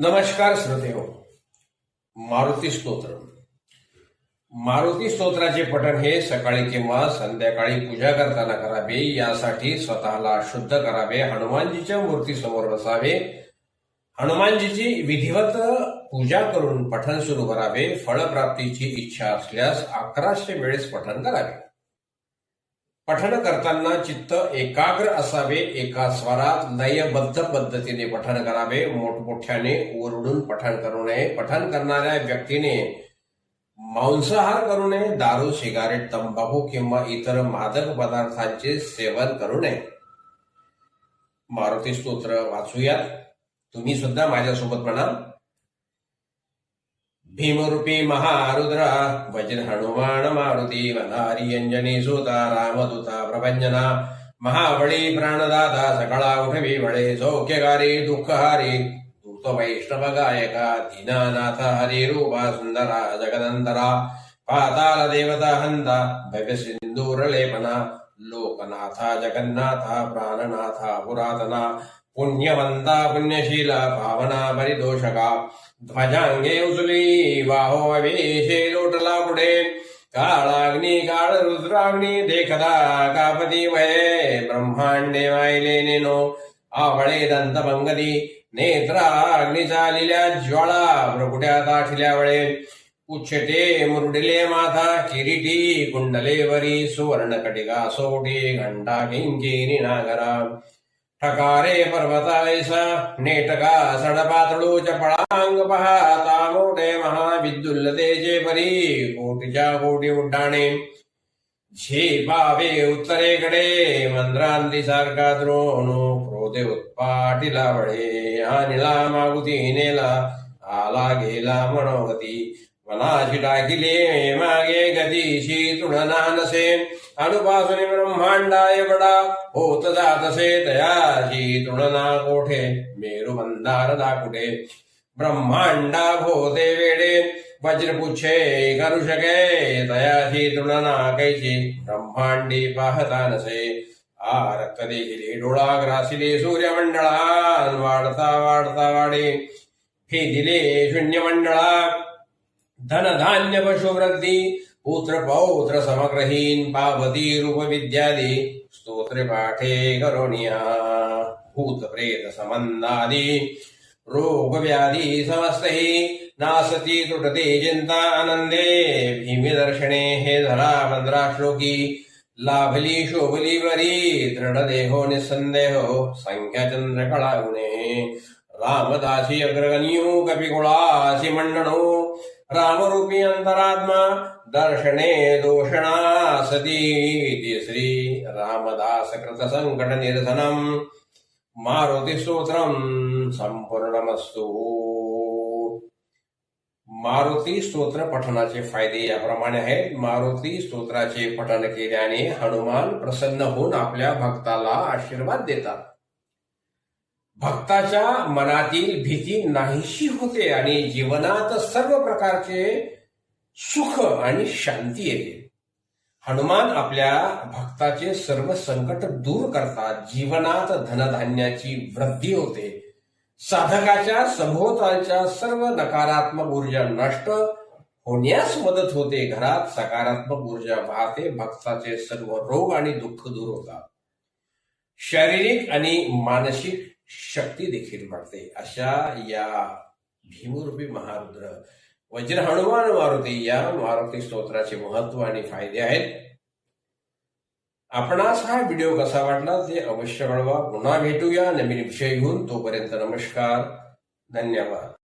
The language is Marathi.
नमस्कार श्रोते हो मारुती स्तोत्र मारुती स्तोत्राचे पठण हे सकाळी किंवा संध्याकाळी पूजा करताना करावे यासाठी स्वतःला शुद्ध करावे हनुमानजीच्या मूर्तीसमोर बसावे. हनुमानजीची विधिवत पूजा करून पठण सुरू करावे फळप्राप्तीची इच्छा असल्यास अकराशे वेळेस पठण करावे. पठण करताना चित्त एकाग्र असावे एका स्वरात लयबद्ध पद्धतीने पठण करावे मोठमोठ्याने ओरडून पठण करू नये. पठण करणाऱ्या व्यक्तीने मांसाहार करू नये दारू सिगारेट तंबाखू किंवा इतर मादक पदार्थांचे सेवन करू नये. मारुती स्तोत्र वाचूयात. तुम्ही सुद्धा माझ्यासोबत म्हणा भीमरूपी महारुद्र वज्र हनुमान मारुती वनारी अंजनी सुता रामदूता प्रभंजना महाबळी प्राणदाता सकळा उठवी बळे सौख्यकारी दुःखहारी दूत वैष्णव गायका दीनानाथ हरी रूपा सुंदरा जगदंतरा पाताल देवता हंता भव्य सिंदूर लेपना लोकनाथा जगन्नाथा प्राणनाथा पुरातना पुण्यवंता पुण्यशीला पावना परिदोषका ध्वजांगे उजली वाहो वेशे लोटला पुढे। काळाग्नी काळ रुद्राग्नी देखदा कापती वये ब्रह्मांडे वाहिले नेनो। आवळे दंत मंगदी नेत्राग्नी चालिल्या ज्वाळा प्रकुट्या ताठिल्या वळे। उच्छते मुरडिले माथा किरीटी कुंडले वरी सुवर्ण कटिका सोटी घंटा किंकिनी नागरा। ठकारे पर्वतायसा नेटका सडपातळू चपळांग पाहता मोठे महाविद्युल्लतेचे परी कोटीच्या कोटी उड्डाणे झेपावे उत्तरेकडे मंद्रांती सारखा द्रोणू क्रोधे उत्पाटिला वळे अनिला मागुती नेला आला गेला मनोगती वनाशी टाकिले मागे गतीशी तुळना नसे अनुपासने ब्रह्मांडाय बडा होत जातसे तयाशी तुळना कोठे? मेरू मंदार दाकुटे ब्रह्मांडा भोते वेडे वज्रपुच्छे करू शके तयाशी तुळना कैची ब्रह्मांडी पाहता नसे आ रक्त देखिले डोळा ग्रासिले सूर्यमंडळान वाढता वाढता वाढे। फेदिले शून्य मंडळा धनधान्य पशुवृद्धी पुत्र पौत्र समग्रहीन पावती रूप विद्यादी स्तोत्रे पाठे करोणिया भूत प्रेत संबंधादी रोग व्याधी समस्तही नासती तुटते चिंता आनंदे भीमी दर्शने हे धरा पंधरा श्लोकी लाभली शोभली वरी दृढ देहो निसंदेह संख्या चंद्र कळागुणे रामदासी अग्रगण्यू कपिकुळासी मंडणो रामरूपी अंतरात्मा दर्शने दोषणा सती श्री रामदास कृत संकट निरसनम। मारुती स्तोत्रम संपूर्णमस्तु। मारुती स्तोत्र पठनाचे फायदे याप्रमाणे आहेत. मारुती स्तोत्राचे पठन केल्याने हनुमान प्रसन्न होऊन आपल्या भक्ताला आशीर्वाद देतात. भक्ताच्या मनातील भीती नाहीशी होते आणि जीवनात सर्व प्रकारचे सुख आणि शांती येते. हनुमान आपल्या भक्ताचे सर्व संकट दूर करतात. जीवनात धनधान्याची वृद्धी होते. साधकाच्या सभोवतालच्या सर्व नकारात्मक ऊर्जा नष्ट होण्यास मदत होते. घरात सकारात्मक ऊर्जा वाहते. भक्ताचे सर्व रोग आणि दुःख दूर होतात. शारीरिक आणि मानसिक शक्ती देखील वाढते. अशा या भीमरूपी महारुद्र वज्र हनुमान मारुती या मारुती स्तोत्राचे महत्त्व आणि फायदे आहेत. आपणास हा व्हिडिओ कसा वाटला ते अवश्य कळवा. पुन्हा भेटूया नवीन विषय घेऊन. तोपर्यंत नमस्कार. धन्यवाद.